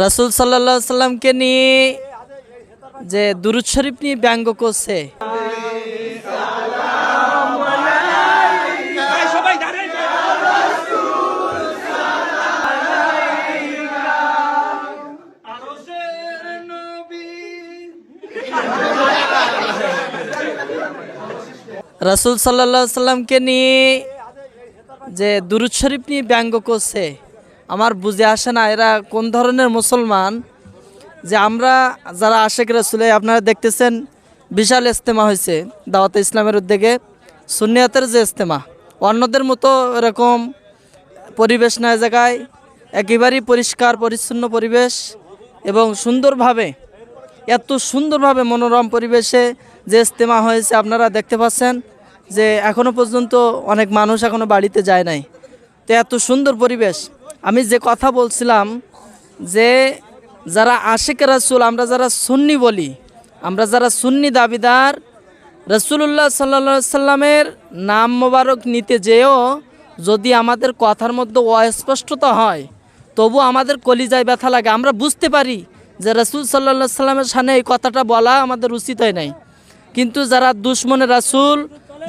রাসুল সাল্লাহ সাল্লামকে নিয়ে যে দুরুদ শরীফ নিয়ে ব্যঙ্গ করছে। রাসুল সাল্লাহ সাল্লামকে নিয়ে যে দুরুদ শরীফ নিয়ে ব্যঙ্গ করছে। আমার বুঝে আসে না এরা কোন ধরনের মুসলমান, যে আমরা যারা আশেক রাসুলে, আপনারা দেখতেছেন বিশাল ইস্তেমা হয়েছে দাওয়াতে ইসলামের উদ্যোগে সুনিয়াতের যে ইস্তেমা অন্যদের মতো এরকম পরিবেশ না জায়গায়, একেবারেই পরিষ্কার, পরিচ্ছন্ন পরিবেশ এবং সুন্দরভাবে, এত সুন্দরভাবে মনোরম পরিবেশে যে ইস্তেমা হয়েছে, আপনারা দেখতে পাচ্ছেন যে এখনও পর্যন্ত অনেক মানুষ এখনও বাড়িতে যায় নাই। তো এত সুন্দর পরিবেশ আমি যে কথা বলছিলাম যে যারা আশেক রাসুল, আমরা যারা সুন্নি বলি, আমরা যারা সুন্নি দাবিদার রসুল্লাহ সাল্লা সাল্লামের নাম মোবারক নিতে যেও, যদি আমাদের কথার মধ্যে অস্পষ্টতা হয়, তবু আমাদের কলিজায় ব্যথা লাগে। আমরা বুঝতে পারি যে রসুল সাল্লা সাল্লামের সামনে এই কথাটা বলা আমাদের উচিত হয় নাই। কিন্তু যারা দুশ্মনের রাসুল,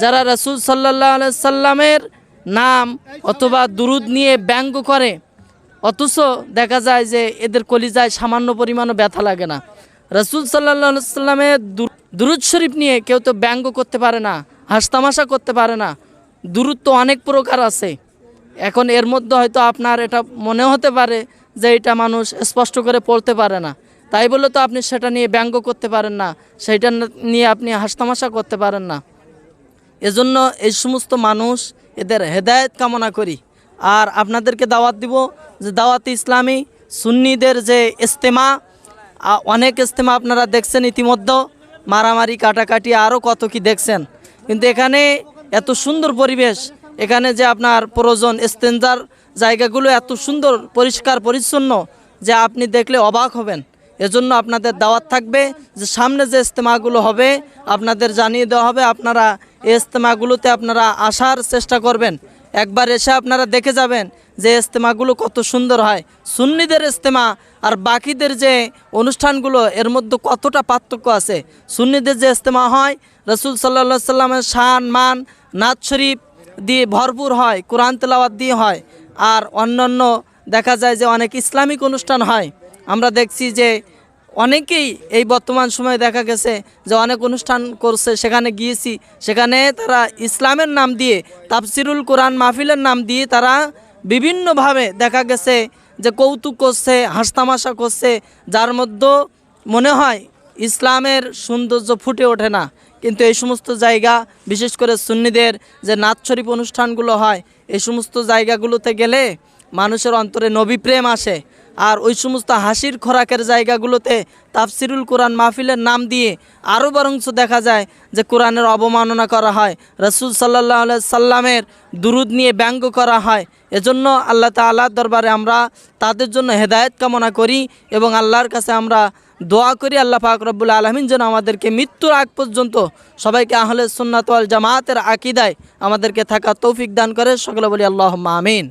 যারা রসুল সাল্লাহ সাল্লামের নাম অথবা দুরুদ নিয়ে ব্যঙ্গ করে, অথচ দেখা যায় যে এদের কলিজায় সামান্য পরিমাণও ব্যথা লাগে না। রসুল সাল্লা সাল্লামের দুরুদ শরীফ নিয়ে কেউ তো ব্যঙ্গ করতে পারে না, হাসতামাশা করতে পারে না। দুরুদ তো অনেক প্রকার আছে। এখন এর মধ্যে হয়তো আপনার এটা মনে হতে পারে যে এটা মানুষ স্পষ্ট করে পড়তে পারে না। তাই বলে তো আপনি সেটা নিয়ে ব্যঙ্গ করতে পারেন না সেইটা নিয়ে আপনি হাসতামাশা করতে পারেন না। এজন্য এই সমস্ত মানুষ এদের হেদায়েত কামনা করি। আর আপনাদেরকে দাওয়াত দিব যে দাওয়াত ইসলামী সুন্নিদের যে ইস্তেমা অনেক ইস্তেমা আপনারা দেখছেন ইতিমধ্যে, মারামারি, কাটাকাটি আরও কত কি দেখছেন। কিন্তু এখানে এত সুন্দর পরিবেশ, এখানে যে আপনার প্রয়োজন স্টেঞ্জার জায়গাগুলো এত সুন্দর, পরিষ্কার, পরিচ্ছন্ন, যে আপনি দেখলে অবাক হবেন। এজন্য আপনাদের দাওয়াত থাকবে যে সামনে যে ইস্তেমাগুলো হবে, আপনাদের জানিয়ে দেওয়া হবে, আপনারা এই ইস্তেমাগুলোতে আপনারা আসার চেষ্টা করবেন। একবার এসে আপনারা দেখে যাবেন যে ইজতেমাগুলো কত সুন্দর হয়। সুন্নিদের ইজতেমা আর বাকিদের যে অনুষ্ঠানগুলো, এর মধ্যে কতটা পার্থক্য আছে। সুন্নিদের যে ইজতেমা হয়, রসুল সাল্লা সাল্লামের শান, মান, নাচ শরীফ দিয়ে ভরপুর হয়, কোরআন তেলাওয়াত দিয়ে হয়। আর অন্যান্য দেখা যায় যে অনেক ইসলামিক অনুষ্ঠান হয়। আমরা দেখছি যে অনেকেই এই বর্তমান সময়ে দেখা গেছে যে অনেক অনুষ্ঠান করছে, সেখানে গিয়েছি, সেখানে তারা ইসলামের নাম দিয়ে, তাফসিরুল কোরআন মাহফিলের নাম দিয়ে তারা বিভিন্নভাবে দেখা গেছে যে কৌতুক করছে, হাসতামাশা করছে, যার মধ্যে মনে হয় ইসলামের সৌন্দর্য ফুটে ওঠে না। কিন্তু এই সমস্ত জায়গা, বিশেষ করে সুন্নিদের যে নাচ শরীফ অনুষ্ঠানগুলো হয়, এই সমস্ত জায়গাগুলোতে গেলে মানুষের অন্তরে নবী প্রেম আসে। আর ওই সমস্ত হাসির খোরাকের জায়গাগুলোতে তাফসিরুল কোরআন মাহফিলের নাম দিয়ে আরও বরংশ দেখা যায় যে কোরআনের অবমাননা করা হয়, রসুল সাল্লাহ সাল্লামের দুরুদ নিয়ে ব্যঙ্গ করা হয়। এজন্য আল্লাহ তাল্লাহ দরবারে আমরা তাদের জন্য হেদায়ত কামনা করি এবং আল্লাহর কাছে আমরা দোয়া করি। আল্লাহ পাক রব্বুল আলমিন যেন আমাদেরকে মৃত্যুর আগ পর্যন্ত সবাইকে আহলে সুন্নাত ওয়াল জামাতের আকিদায় আমাদেরকে থাকা তৌফিক দান করে। সকলে বলি আল্লাহ আমিন।